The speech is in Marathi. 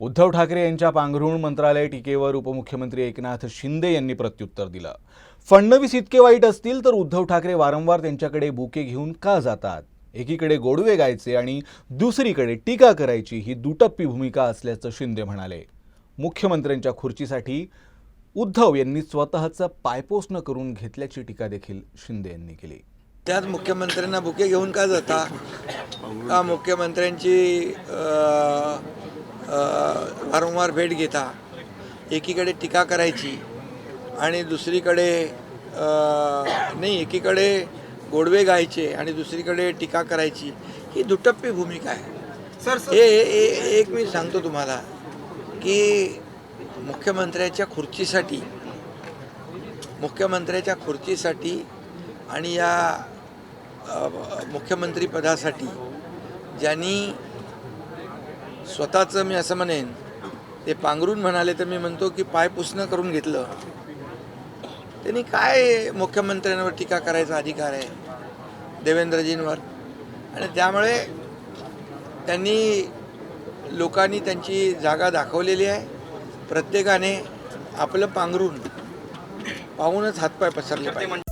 उद्धव ठाकरे यांच्या पांघरुण मंत्रालय टीकेवर उपमुख्यमंत्री एकनाथ शिंदे यांनी प्रत्युत्तर दिलं. फडणवीस इतके वाईट असतील तर उद्धव ठाकरे वारंवार त्यांच्याकडे बुके घेऊन का जातात? एकीकडे गोडवे गायचे आणि दुसरीकडे टीका करायची ही दुटप्पी भूमिका असल्याचं शिंदे म्हणाले. मुख्यमंत्र्यांच्या खुर्चीसाठी उद्धव यांनी स्वतःचं पायपोसणं करून घेतल्याची टीका देखील शिंदे यांनी केली. त्याच मुख्यमंत्र्यांना बुके घेऊन का जाता? का मुख्यमंत्र्यांची वारंवार भेट घेता. एकीकडे टीका करायची आणि दुसरीकडे नाही एकीकडे गोडवे गायचे आणि दुसरीकडे टीका करायची. ही दुटप्पी भूमिका आहे. सर हे एक मी सांगतो तुम्हाला की मुख्यमंत्र्याच्या खुर्चीसाठी मुख्यमंत्र्याच्या खुर्चीसाठी आणि या मुख्यमंत्रीपदासाठी ज्यांनी स्वतःचं मी असं म्हणेन ते पांघरून म्हणाले तर मी म्हणतो की पाय पुसणं करून घेतलं. त्यांनी काय मुख्यमंत्र्यांवर टीका करायचा अधिकार आहे? देवेंद्रजींवर. आणि त्यामुळे त्यांनी लोकांनी त्यांची जागा दाखवलेली आहे. प्रत्येकाने आपलं पांघरून पाहूनच हातपाय पसरले पाहिजे.